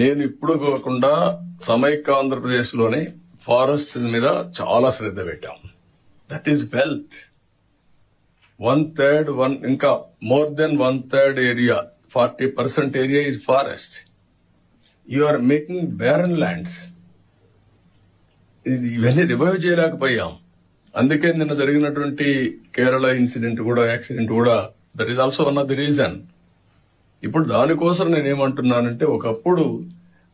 నేను ఇప్పుడు కాకుండా సమైక్య ఆంధ్రప్రదేశ్లోనే ఫారెస్ట్ మీద చాలా శ్రద్ధ పెట్టాం. That is wealth one third one ఇంకా more than one third area forty percent area is forest you are making barren lands ఇది ఇవన్నీ రివైవ్ చేయలేకపోయాం. అందుకే నిన్న జరిగినటువంటి కేరళ ఇన్సిడెంట్ కూడా యాక్సిడెంట్ కూడా that is also one of the reason ఇప్పుడు దానికోసం నేనేమంటున్నానంటే ఒకప్పుడు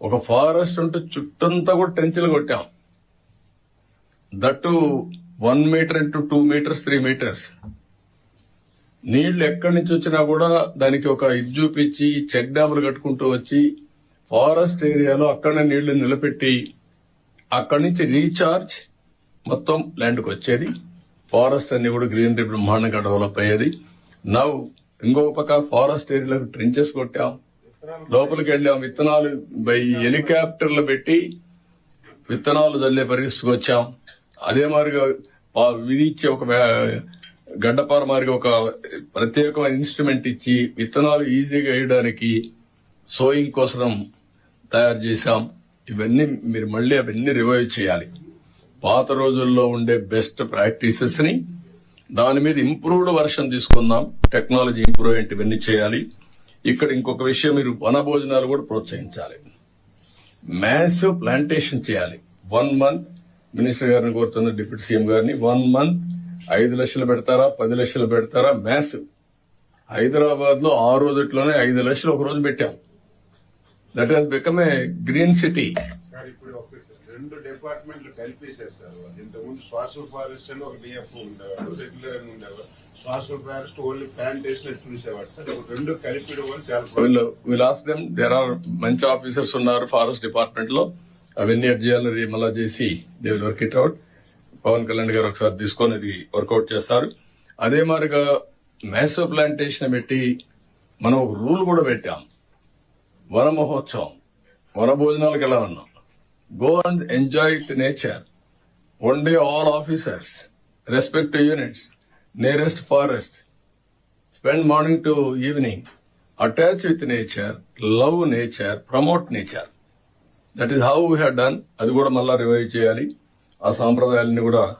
ఒక ఫారెస్ట్ ఉంటే చుట్టంతా కూడా టెంచులు కొట్టాం. That one meter into two meters three meters. నీళ్ళు ఎక్కడి నుంచి వచ్చినా కూడా దానికి ఒక ఇది చూపించి చెక్ డ్యాములు కట్టుకుంటూ వచ్చి ఫారెస్ట్ ఏరియాలో అక్కడనే నీళ్ళు నిలబెట్టి అక్కడి నుంచి రీఛార్జ్ మొత్తం ల్యాండ్కి వచ్చేది. ఫారెస్ట్ అన్ని కూడా గ్రీనరీ బ్రహ్మాండంగా డెవలప్ అయ్యేది. నవ్వు ఇంకో పక్క ఫారెస్ట్ ఏరియాలకు ట్రెంచెస్ కొట్టాం. లోపలికి వెళ్ళాం. విత్తనాలు బై హెలికాప్టర్లు పెట్టి విత్తనాలు చల్లే పరిస్థితికి వచ్చాం. అదే మాదిరిగా విధించే ఒక గడ్డపార మారిగా ఒక ప్రత్యేకమైన ఇన్స్ట్రుమెంట్ ఇచ్చి విత్తనాలు ఈజీగా వేయడానికి సోయింగ్ కోసం తయారు చేశాం. ఇవన్నీ మీరు మళ్ళీ అవన్నీ రివైవ్ చేయాలి. పాత రోజుల్లో ఉండే బెస్ట్ ప్రాక్టీసెస్ని దాని మీద ఇంప్రూవ్డ్ వర్షన్ తీసుకుందాం. టెక్నాలజీ ఇంప్రూవ్ ఇవన్నీ చేయాలి. ఇక్కడ ఇంకొక విషయం మీరు వన భోజనాలు కూడా ప్రోత్సహించాలి. మ్యాసివ్ ప్లాంటేషన్ చేయాలి. వన్ మంత్ మినిస్టర్ గారిని కోరుతున్న డిప్యూటీ సీఎం గారిని వన్ మంత్ ఐదు లక్షలు పెడతారా పది లక్షలు పెడతారా? మ్యాసివ్ హైదరాబాద్లో ఆ రోజుట్లోనే ఐదు లక్షలు ఒక రోజు పెట్టాం. That has become a green city రెండు డిపార్ట్మెంట్లు కలిపేశారు సార్ వాళ్ళు. ఇంతకుముందు సోషల్ ఫారెస్ట్ అని ఒక డిఎఫ్ఓ ఉండేవాడు రెగ్యులర్ అని ఉండేవాడు సోషల్ ఫారెస్ట్ ఓన్లీ ప్లాంటేషన్ చూసేవాడు సార్. రెండు కలిపడం వల్ల చాలా problem. వీళ్ళు దెమ్ దేర్ ఆర్ మంచి ఆఫీసర్స్ ఉన్నారు ఫారెస్ట్ డిపార్ట్మెంట్లో. అవన్నీ ఎడ్ చేయాలని మళ్ళా చేసి they will work it out Pawan Kalyan గారు ఒకసారి తీసుకొని అది వర్కౌట్ చేస్తారు. అదే మాదిరిగా మ్యాసో ప్లాంటేషన్ పెట్టి మనం ఒక రూల్ కూడా పెట్టాం. వన మహోత్సవం. వన భోజనాలకు ఉన్నాం? Go and enjoy it nature one day all officers respect units nearest forest spend morning to evening attach with nature love nature promote nature that is how we done అది కూడా మళ్ళా రివైవ్ చేయాలి. ఆ సాంప్రదాయాలని కూడా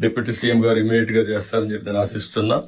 డిప్యూటీ సీఎం గారు ఇమీడియట్గా చేస్తారని చెప్పి నేను ఆశిస్తున్నా.